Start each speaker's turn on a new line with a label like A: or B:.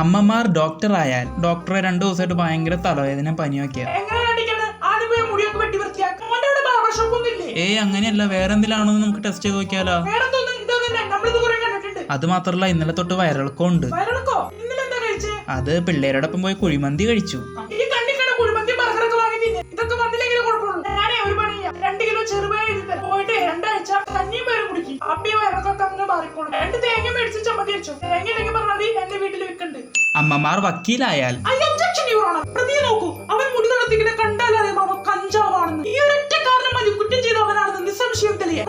A: അമ്മമാർ ഡോക്ടർ ആയാൽ ഡോക്ടറെ രണ്ടു ദിവസമായിട്ട് ഭയങ്കര തലവേദന
B: പനിയൊക്കെ
A: ഏയ് അങ്ങനെയല്ല. വേറെ എന്തിലാണെന്ന് നമുക്ക് ടെസ്റ്റ് ചെയ്ത് നോക്കിയാലോ? അത് മാത്രല്ല ഇന്നലെ തൊട്ട് വയറിളക്കം ഉണ്ട്. അത് പിള്ളേരോടൊപ്പം പോയി കുഴിമന്തി കഴിച്ചു.
B: ചെറുപയർ പോയിട്ട് രണ്ടാഴ്ച കഞ്ഞിയും പേരും കുടിക്കും. അപ്പി വയറൊക്കെ അങ്ങ് മാറിക്കോളും. രണ്ട് തേങ്ങ മേടിച്ച്
A: അമ്മമാർ വക്കീലായാൽ
B: പ്രതിയെ അവൻ ഈ ഒരൊറ്റ കാരണം മതി കുറ്റം ചെയ്തവനാണെന്ന് നിസ്സംശയം തെളിയാം.